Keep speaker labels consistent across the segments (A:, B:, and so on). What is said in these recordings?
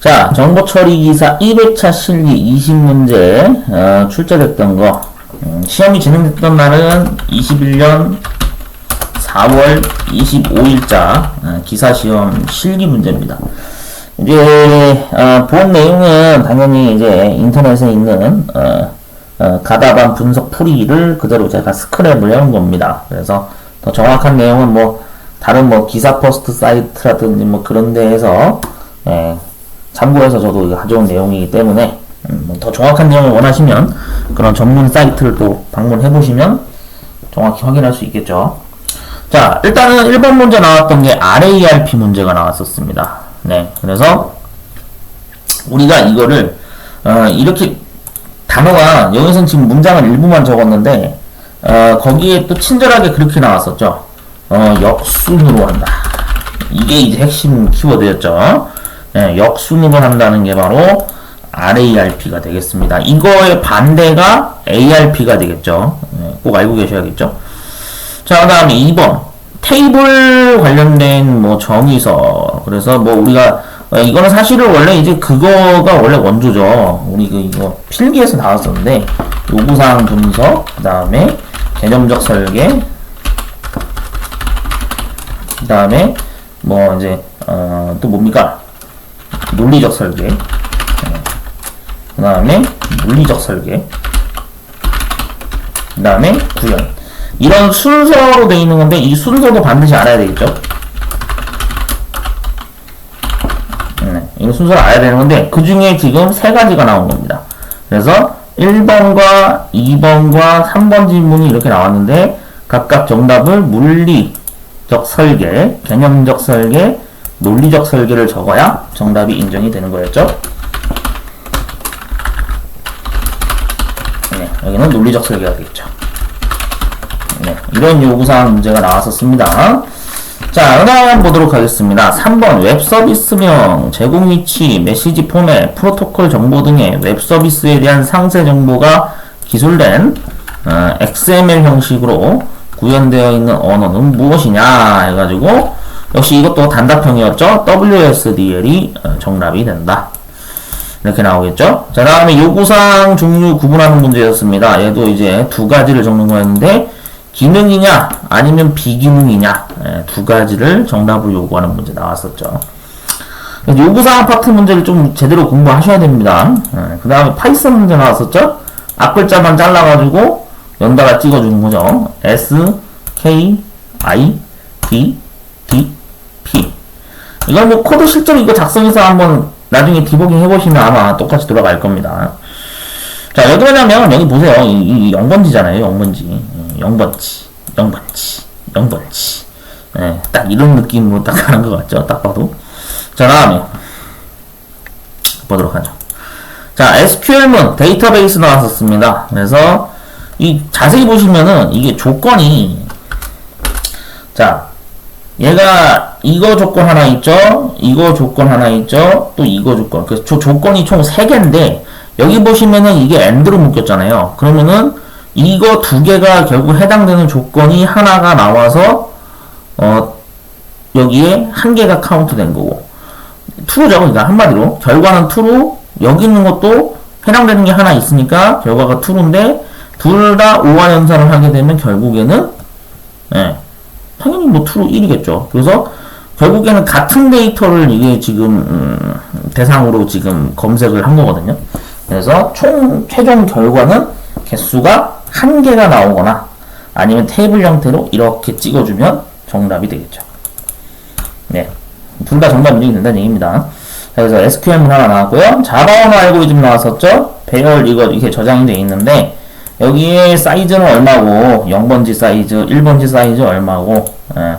A: 자, 정보 처리 기사 200차 실기 20문제 어, 출제됐던 거. 음, 시험이 진행됐던 날은 21년 4월 25일자 어, 기사 시험 실기 문제입니다. 이제 어, 본 내용은 당연히 이제 인터넷에 있는 어, 어, 가다반 분석 풀이를 그대로 제가 스크랩을 해온 겁니다. 그래서 더 정확한 내용은 뭐 다른 뭐 기사 포스트 사이트라든지 뭐 그런 데에서 예, 참고해서 저도 가져온 내용이기 때문에 음, 뭐더 정확한 내용을 원하시면 그런 전문 사이트를 또 방문해 보시면 정확히 확인할 수 있겠죠. 자, 일단은 1번 문제 나왔던 게 RARP 문제가 나왔었습니다. 네, 그래서 우리가 이거를 어, 이렇게 단어가 여기서는 지금 문장을 일부만 적었는데 어, 거기에 또 친절하게 그렇게 나왔었죠. 어, 역순으로 한다. 이게 이제 핵심 키워드였죠. 네, 역순으로 한다는 게 바로 RARP가 되겠습니다. 이거의 반대가 ARP가 되겠죠. 네, 꼭 알고 계셔야겠죠. 자, 그 다음에 2번. 테이블 관련된 뭐 정의서. 그래서 뭐 우리가, 어, 이거는 사실은 원래 이제 그거가 원래 원조죠. 우리 그 이거 필기에서 나왔었는데, 요구사항 분석, 그 다음에 개념적 설계, 그 다음에 뭐 이제, 어, 또 뭡니까? 논리적 설계. 그 다음에 물리적 설계. 그 다음에 구현. 이런 순서로 되어 있는 건데 이 순서도 반드시 알아야 되겠죠. 네, 이 순서를 알아야 되는 건데 그 중에 지금 세 가지가 나온 겁니다. 그래서 1번과 2번과 3번 질문이 이렇게 나왔는데 각각 정답을 물리적 설계, 개념적 설계, 논리적 설계를 적어야 정답이 인정이 되는 거였죠. 네, 여기는 논리적 설계가 되겠죠. 네, 이런 요구사항 문제가 나왔었습니다. 자, 그 다음 보도록 하겠습니다. 3번 웹 서비스명, 제공 위치, 메시지 포맷, 프로토콜 정보 등의 웹 서비스에 대한 상세 정보가 기술된 어, XML 형식으로 구현되어 있는 언어는 무엇이냐 해가지고 역시 이것도 단답형이었죠. WSDL이 어, 정답이 된다. 이렇게 나오겠죠. 자, 다음에 요구사항 종류 구분하는 문제였습니다. 얘도 이제 두 가지를 적는 거였는데 기능이냐 아니면 비기능이냐 예, 두 가지를 정답을 요구하는 문제 나왔었죠. 요구사항 파트 문제를 좀 제대로 공부하셔야 됩니다. 그 다음에 파이썬 문제 나왔었죠. 앞글자만 잘라가지고 연달아 찍어주는 거죠. S, K, I, D. 이건 뭐 코드 실제로 이거 작성해서 한번 나중에 디버깅 해보시면 아마 똑같이 돌아갈 겁니다. 자, 여기 뭐냐면, 여기 보세요. 이, 이 0번지잖아요, 0번지. 0번지, 0번지, 0번지. 예, 딱 이런 느낌으로 딱 하는 것 같죠? 딱 봐도. 자, 다음에. 보도록 하죠. 자, SQL문 데이터베이스 나왔었습니다. 그래서, 이, 자세히 보시면은, 이게 조건이, 자, 얘가 이거 조건 하나 있죠? 이거 조건 하나 있죠? 또 이거 조건. 그래서 조, 조건이 총 3개인데, 여기 보시면은 이게 AND로 묶였잖아요. 그러면은 이거 두 개가 결국 해당되는 조건이 하나가 나와서 어 여기에 한 개가 카운트 된 거고 true죠. 그러니까 한마디로 결과는 true. 여기 있는 것도 해당되는 게 하나 있으니까 결과가 true인데 둘 다 오화 연산을 하게 되면 결국에는 예, 당연히 뭐 true 1이겠죠. 그래서 결국에는 같은 데이터를 이게 지금 음, 대상으로 지금 검색을 한 거거든요. 그래서 총 최종 결과는 개수가 한 개가 나오거나 아니면 테이블 형태로 이렇게 찍어주면 정답이 되겠죠. 네. 둘 다 정답 인정이 된다는 얘기입니다. 그래서 SQL문 하나 나왔고요. 자바 언어 알고리즘 나왔었죠? 배열 이거 이렇게 저장이 되어 있는데 여기에 사이즈는 얼마고 0번지 사이즈, 1번지 사이즈 얼마고 예.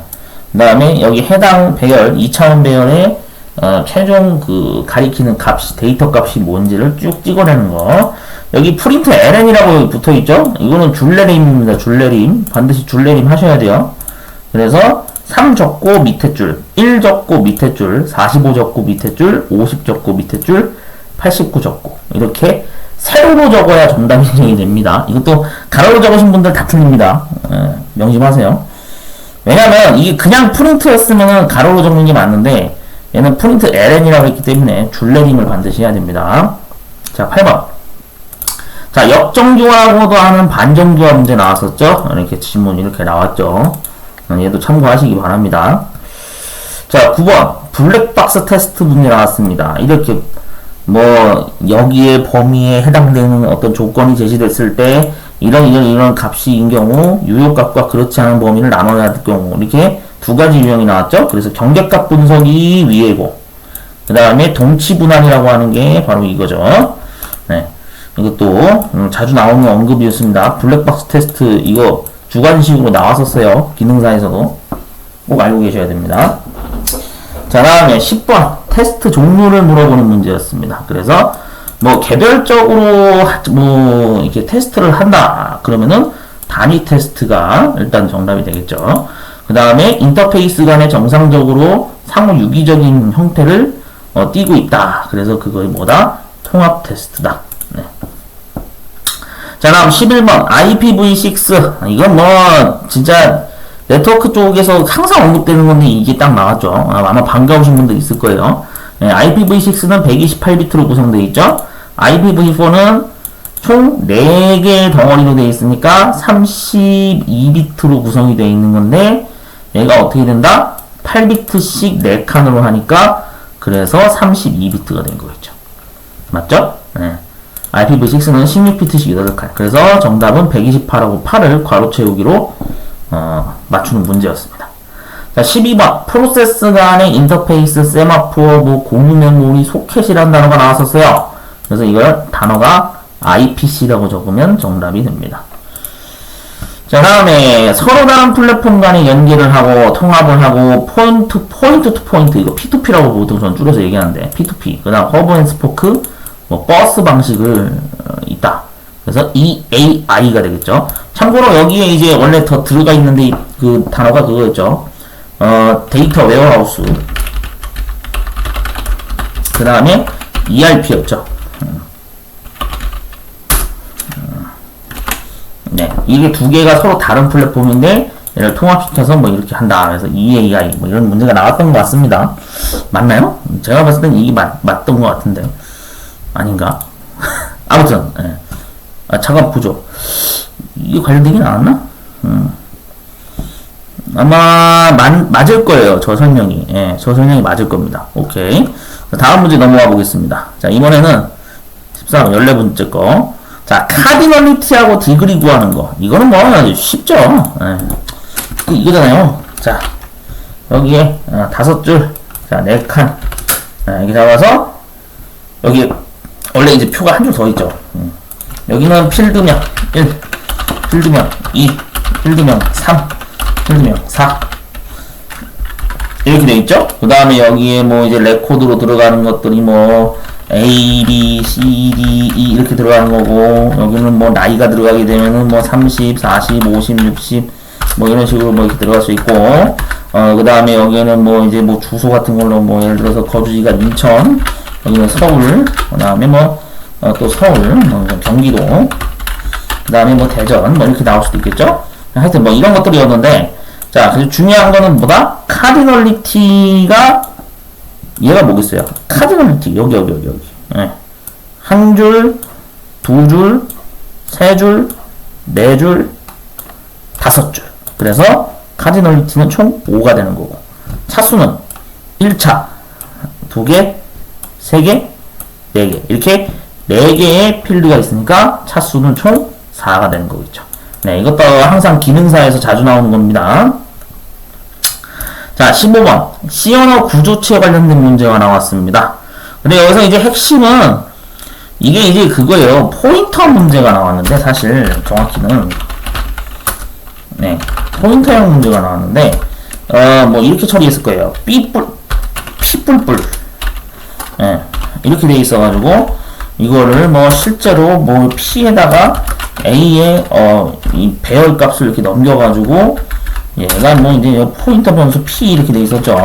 A: 그 다음에 여기 해당 배열 2차원 배열에 어, 최종 그 가리키는 값이 데이터 값이 뭔지를 쭉 찍어내는 거. 여기 프린트 ln이라고 붙어 있죠? 이거는 줄내림입니다. 줄내림. 반드시 줄내림 하셔야 돼요. 그래서 3 적고 밑에 줄, 1 적고 밑에 줄, 45 적고 밑에 줄, 50 적고 밑에 줄, 89 적고 이렇게 세로로 적어야 정답 인정이 됩니다. 이것도 가로로 적으신 분들 다 틀립니다. 예, 명심하세요. 왜냐면 이게 그냥 프린트였으면 가로로 적는 게 맞는데 얘는 프린트 ln이라고 했기 때문에 줄내림을 반드시 해야 됩니다. 자, 8번. 자, 역정교하고도 하는 반정교화 문제 나왔었죠? 이렇게 질문 이렇게 나왔죠? 어, 얘도 참고하시기 바랍니다. 자, 9번. 블랙박스 테스트 문제 나왔습니다. 이렇게, 뭐, 여기에 범위에 해당되는 어떤 조건이 제시됐을 때, 이런, 이런, 이런 값이인 경우, 유효값과 그렇지 않은 범위를 나눠야 할 경우, 이렇게 두 가지 유형이 나왔죠? 그래서 경계값 분석이 위에고, 그 다음에 동치 분할이라고 하는 게 바로 이거죠. 네. 이것도 음, 자주 나오는 언급이었습니다. 블랙박스 테스트 이거 주관식으로 나왔었어요. 기능사에서도 꼭 알고 계셔야 됩니다. 자 다음에 10번 테스트 종류를 물어보는 문제였습니다. 그래서 뭐 개별적으로 하- 뭐 이렇게 테스트를 한다 그러면은 단위 테스트가 일단 정답이 되겠죠. 그 다음에 인터페이스 간에 정상적으로 상호 유기적인 형태를 어, 띄고 있다. 그래서 그거의 뭐다? 통합 테스트다. 네. 자, 다음 11번 IPv6 이건 뭐 진짜 네트워크 쪽에서 항상 언급되는 건데 이게 딱 나왔죠. 아, 아마 반가우신 분들 있을 거예요. 네, IPv6는 128비트로 구성되어 있죠. IPv4는 총 4개의 덩어리로 되어 있으니까 32비트로 구성이 되어 있는 건데 얘가 어떻게 된다? 8비트씩 4칸으로 하니까 그래서 32비트가 된 거겠죠. 맞죠? 네. IPv6는 16비트씩 8칸. 그래서 정답은 128하고 8을 괄호 채우기로 어, 맞추는 문제였습니다. 자, 12번. 프로세스 간의 인터페이스, 세마포, 뭐 공유 메모리, 소켓이라는 단어가 나왔었어요. 그래서 이걸 단어가 IPC라고 적으면 정답이 됩니다. 자, 다음에 서로 다른 플랫폼 간에 연계를 하고 통합을 하고 포인트 포인트 투 포인트 이거 P2P라고 보통 전 줄여서 얘기하는데 P2P 그다음 허브 앤 스포크 뭐 버스 방식을 어, 있다. 그래서 EAI가 되겠죠. 참고로 여기에 이제 원래 더 들어가 있는데 이- 그 단어가 그거였죠. 어, 데이터 웨어하우스. 그 다음에 ERP였죠. 네, 이게 두 개가 서로 다른 플랫폼인데 얘를 통합시켜서 뭐 이렇게 한다. 그래서 EAI 뭐 이런 문제가 나왔던 것 같습니다. 맞나요? 제가 봤을 땐 이게 맞, 맞던 것 같은데 아닌가? 아무튼 예. 아, 잠깐 보죠. 이게 관련되게 나왔나? 음. 아마 맞, 맞을 거예요. 저 설명이. 예, 저 설명이 맞을 겁니다. 오케이. 자, 다음 문제 넘어가 보겠습니다. 자, 이번에는 13, 14번째 거. 자, 카디널리티하고 디그리 구하는 거. 이거는 뭐, 쉽죠. 예. 그 이거잖아요. 자, 여기에, 어, 다섯 줄. 자, 네 칸. 자, 이렇게 잡아서, 여기, 원래 이제 표가 한 줄 더 있죠. 음. 여기는 필드명 1, 필드명 2, 필드명 3, 필드명 4. 이렇게 돼 있죠? 그 다음에 여기에 뭐 이제 레코드로 들어가는 것들이 뭐 A, B, C, D, E 이렇게 들어가는 거고 여기는 뭐 나이가 들어가게 되면은 뭐 30, 40, 50, 60 뭐 이런 식으로 뭐 이렇게 들어갈 수 있고 어 그 다음에 여기는 뭐 이제 뭐 주소 같은 걸로 뭐 예를 들어서 거주지가 인천 여기는 서울 그 다음에 뭐 어, 또 서울 뭐 경기도 그 다음에 뭐 대전 뭐 이렇게 나올 수도 있겠죠 하여튼 뭐 이런 것들이었는데 자 그래서 중요한 거는 뭐다 카디널리티가 얘가 뭐겠어요 카디널리티 여기 여기 여기 여기 예. 한 줄, 두 줄, 세 줄, 네 줄, 다섯 줄. 그래서 카디널리티는 총 5가 되는 거고. 차수는 1차, 2개, 3개, 4개. 이렇게 4개의 필드가 있으니까 차수는 총 4가 되는 거겠죠. 네, 이것도 항상 기능사에서 자주 나오는 겁니다. 자, 15번. C 언어 구조체에 관련된 문제가 나왔습니다. 근데 여기서 이제 핵심은 이게 이제 그거예요. 포인터 문제가 나왔는데 사실 정확히는 네 포인터형 문제가 나왔는데 어 뭐 이렇게 처리했을 거예요. 삐뿔 피뿔뿔 예 이렇게 돼 있어가지고 이거를 뭐 실제로 뭐 P에다가 A의 어 이 배열 값을 이렇게 넘겨가지고 얘가 뭐 이제 포인터 변수 P 이렇게 돼 있었죠.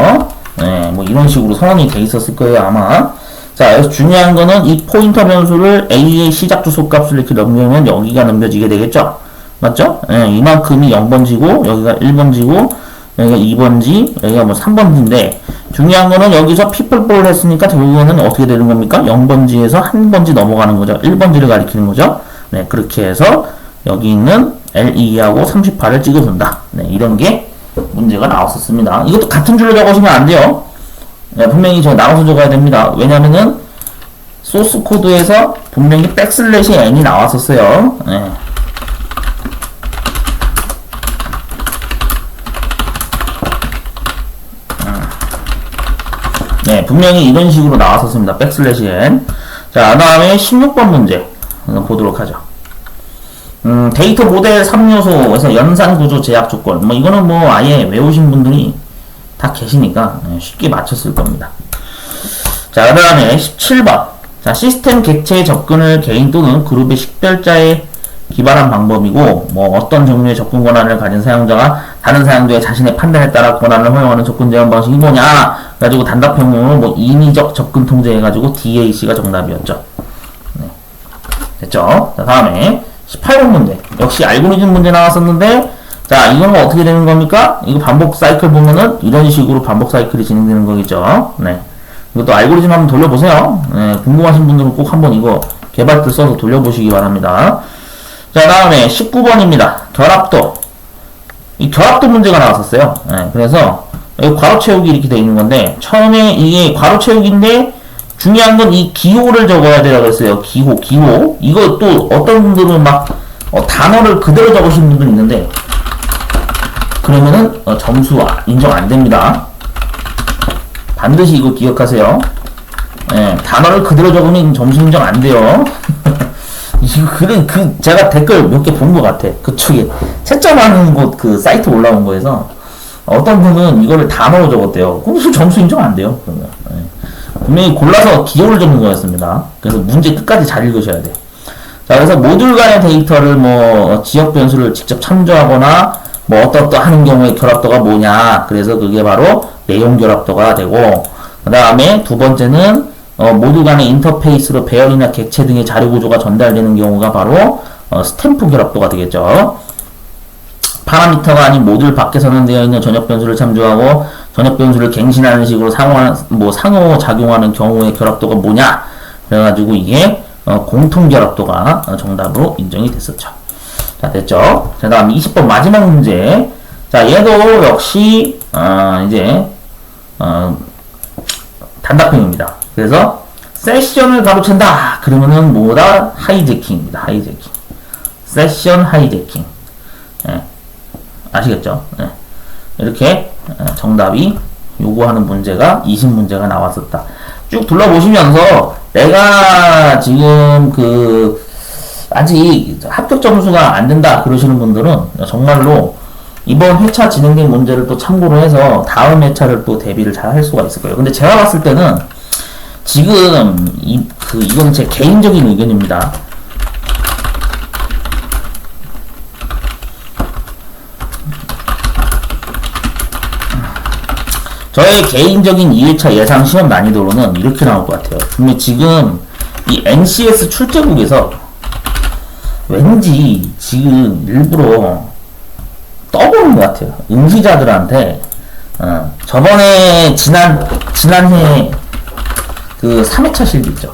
A: 네, 뭐 이런 식으로 선언이 돼 있었을 거예요 아마. 자, 여기서 중요한 거는 이 포인터 변수를 A의 시작 주소 값을 이렇게 넘기면 여기가 넘겨지게 되겠죠? 맞죠? 예, 이만큼이 0번지고, 여기가 1번지고, 여기가 2번지, 여기가 뭐 3번지인데, 중요한 거는 여기서 피플볼을 했으니까 결국에는 어떻게 되는 겁니까? 0번지에서 한 번지 넘어가는 거죠. 1번지를 가리키는 거죠. 네, 그렇게 해서 여기 있는 LE하고 38을 찍어준다. 네, 이런 게 문제가 나왔었습니다. 이것도 같은 줄로 적으시면 안 돼요. 네, 분명히 저 나눠서 적어야 됩니다. 왜냐면은 소스 코드에서 분명히 백슬래시 n이 나왔었어요. 네. 네, 분명히 이런 식으로 나왔었습니다. 백슬래시 n. 자, 그 다음에 16번 문제 보도록 하죠. 음, 데이터 모델 3요소에서 연산 구조 제약 조건. 뭐, 이거는 뭐, 아예 외우신 분들이 다 계시니까 네, 쉽게 맞췄을 겁니다. 자, 그 다음에 17번. 자, 시스템 객체의 접근을 개인 또는 그룹의 식별자에 기반한 방법이고, 뭐, 어떤 종류의 접근 권한을 가진 사용자가 다른 사용자의 자신의 판단에 따라 권한을 허용하는 접근 제한 방식이 뭐냐? 그래가지고 단답형으로 뭐, 인위적 접근 통제 해가지고 DAC가 정답이었죠. 네. 됐죠? 자, 다음에 18번 문제. 역시 알고리즘 문제 나왔었는데, 자, 이거는 어떻게 되는 겁니까? 이거 반복 사이클 보면은 이런 식으로 반복 사이클이 진행되는 거겠죠. 네. 이것도 알고리즘 한번 돌려보세요. 네, 궁금하신 분들은 꼭 한번 이거 개발글 써서 돌려보시기 바랍니다. 자, 다음에 19번입니다. 결합도. 이 결합도 문제가 나왔었어요. 네, 그래서 여기 괄호 채우기 이렇게 돼 있는 건데, 처음에 이게 괄호 채우기인데, 중요한 건 이 기호를 적어야 되라고 했어요. 기호, 기호. 이거 또 어떤 분들은 막 어, 단어를 그대로 적으신 분들 있는데, 그러면은 어, 점수 아- 인정 안 됩니다. 반드시 이거 기억하세요. 예, 단어를 그대로 적으면 점수 인정 안 돼요. 이거 그런 그 제가 댓글 몇 개 본 것 같아. 그쪽에 채점하는 곳 그 사이트 올라온 거에서 어떤 분은 이거를 단어로 적었대요. 그럼 점수 인정 안 돼요. 그러면 예. 분명히 골라서 기호를 적는 거였습니다. 그래서 문제 끝까지 잘 읽으셔야 돼요. 자, 그래서 모듈 간의 데이터를 뭐 지역 변수를 직접 참조하거나 뭐 어떻다 하는 경우에 결합도가 뭐냐. 그래서 그게 바로 내용 결합도가 되고 그 다음에 두 번째는 어, 모듈 간의 인터페이스로 배열이나 객체 등의 자료 구조가 전달되는 경우가 바로 어, 스탬프 결합도가 되겠죠. 파라미터가 아닌 모듈 밖에서는 되어 있는 전역 변수를 참조하고 전역 변수를 갱신하는 식으로 상호 뭐 상호 작용하는 경우의 결합도가 뭐냐 그래가지고 이게 어, 공통 결합도가 어, 정답으로 인정이 됐었죠. 자 됐죠. 자 다음 20번 마지막 문제. 자 얘도 역시 어, 이제 어, 단답형입니다. 그래서 세션을 가로챈다. 그러면은 뭐다 하이제킹입니다. 하이제킹. 세션 하이제킹. 예. 아시겠죠? 예. 이렇게 어, 정답이 요구하는 문제가 20문제가 나왔었다. 쭉 둘러보시면서 내가 지금 그 아직 합격 점수가 안 된다 그러시는 분들은 정말로 이번 회차 진행된 문제를 또 참고로 해서 다음 회차를 또 대비를 잘 할 수가 있을 거예요. 근데 제가 봤을 때는 지금 이, 그 이건 제 개인적인 의견입니다. 저의 개인적인 2일차 예상 시험 난이도로는 이렇게 나올 것 같아요. 근데 지금 이 NCS 출제국에서 왠지 지금 일부러 떠보는 것 같아요. 응시자들한테 어, 저번에 지난 지난해 그 3회차 실기 있죠.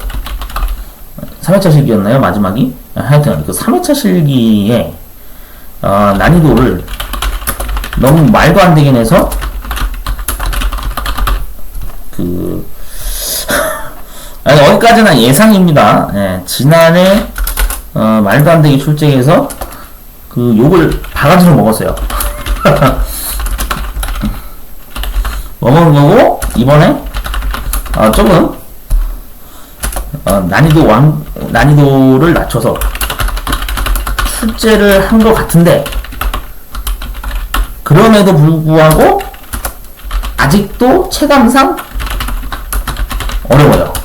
A: 3회차 실기였나요 마지막이? 아, 하여튼 그 3회차 실기에 어, 난이도를 너무 말도 안 되게 내서 그 어디까지나 예상입니다. 예, 지난해 어, 말도 안 되게 출제해서 그 욕을 바가지로 먹었어요. 먹은 거고 이번에 어, 조금 어, 난이도 왕 난이도를 낮춰서 출제를 한 것 같은데 그럼에도 불구하고 아직도 체감상 어려워요.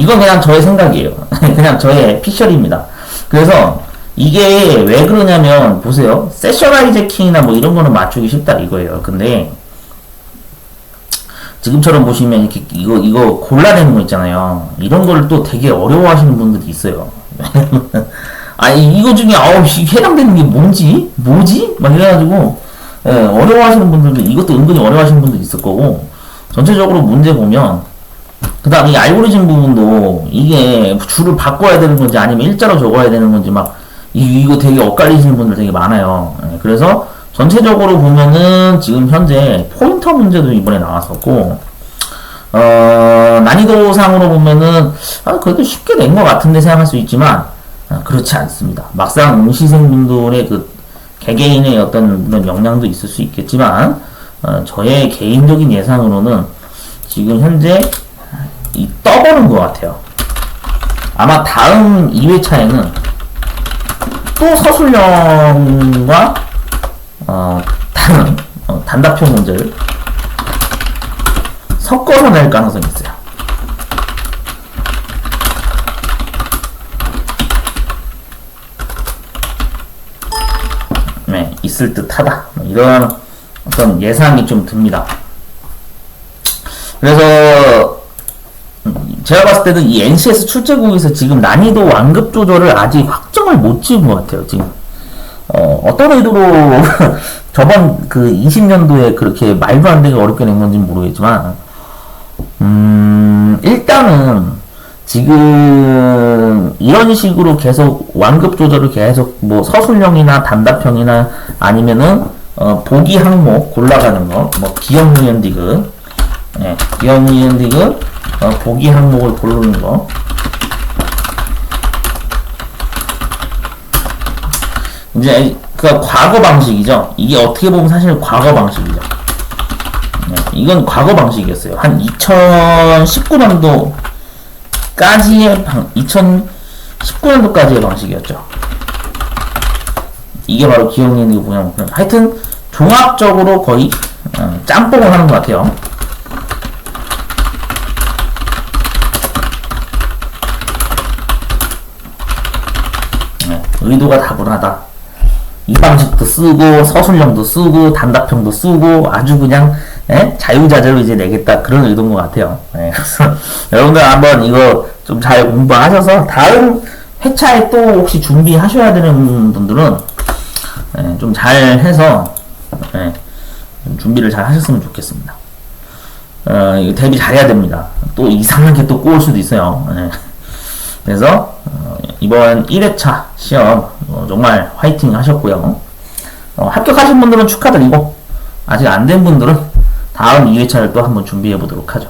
A: 이건 그냥 저의 생각이에요. 그냥 저의 피셜입니다. 그래서 이게 왜 그러냐면 보세요. 세셔라이제킹이나 뭐 이런 거는 맞추기 쉽다 이거예요. 근데 지금처럼 보시면 이렇게 이거 이거 골라내는 거 있잖아요. 이런 거를 또 되게 어려워하시는 분들이 있어요. 아니 이거 중에 아우 해당되는 게 뭔지 뭐지 막 이래가지고 예, 어려워하시는 분들도 이것도 은근히 어려워하시는 분도 있을 거고 전체적으로 문제 보면 그 다음 이 알고리즘 부분도 이게 줄을 바꿔야 되는 건지 아니면 일자로 적어야 되는 건지 막 이, 이거 되게 엇갈리시는 분들 되게 많아요. 예, 그래서 전체적으로 보면은 지금 현재 포인터 문제도 이번에 나왔었고 어, 난이도상으로 보면은 아, 그래도 쉽게 낸 것 같은데 생각할 수 있지만 아, 그렇지 않습니다. 막상 응시생분들의 그 개개인의 어떤 그런 역량도 있을 수 있겠지만 어, 저의 개인적인 예상으로는 지금 현재 이 떠보는 것 같아요. 아마 다음 2회차에는 또 서술형과 어, 다른 어, 단답형 문제를 섞어서 낼 가능성이 있어요. 네, 있을 듯하다. 뭐 이런 어떤 예상이 좀 듭니다. 그래서 음, 제가 봤을 때는 이 NCS 출제국에서 지금 난이도 완급 조절을 아직 확정을 못 지은 것 같아요. 지금 어, 어떤 의도로 저번 그 20년도에 그렇게 말도 안 되게 어렵게 낸 건지 는 모르겠지만 음, 일단은 지금 이런 식으로 계속 완급 조절을 계속 뭐 서술형이나 단답형이나 아니면은 어, 보기 항목 골라가는 거, 뭐 기억 니은 디귿, 예, 기억 니은 디귿, 어, 보기 항목을 고르는 거. 이제 그 과거 방식이죠. 이게 어떻게 보면 사실 과거 방식이죠. 네, 이건 과거 방식이었어요. 한 2019년도까지의 방, 2019년도까지의 방식이었죠. 이게 바로 기억력이 뭐냐면 하여튼 종합적으로 거의 어, 짬뽕을 하는 것 같아요. 네, 의도가 다분하다. 이 방식도 쓰고 서술형도 쓰고 단답형도 쓰고 아주 그냥 예? 자유자재로 이제 내겠다 그런 의도인 것 같아요. 예, 그래서 여러분들 한번 이거 좀 잘 공부하셔서 다음 회차에 또 혹시 준비하셔야 되는 분들은 예, 좀잘 해서 예, 좀 준비를 잘 하셨으면 좋겠습니다. 어, 대비 잘해야 됩니다. 또 이상한 게또 꼬일 수도 있어요. 예. 그래서 어, 이번 1회차 시험 어, 정말 화이팅 하셨고요. 어, 합격하신 분들은 축하드리고 아직 안 된 분들은 다음 2회차를 또 한번 준비해 보도록 하죠.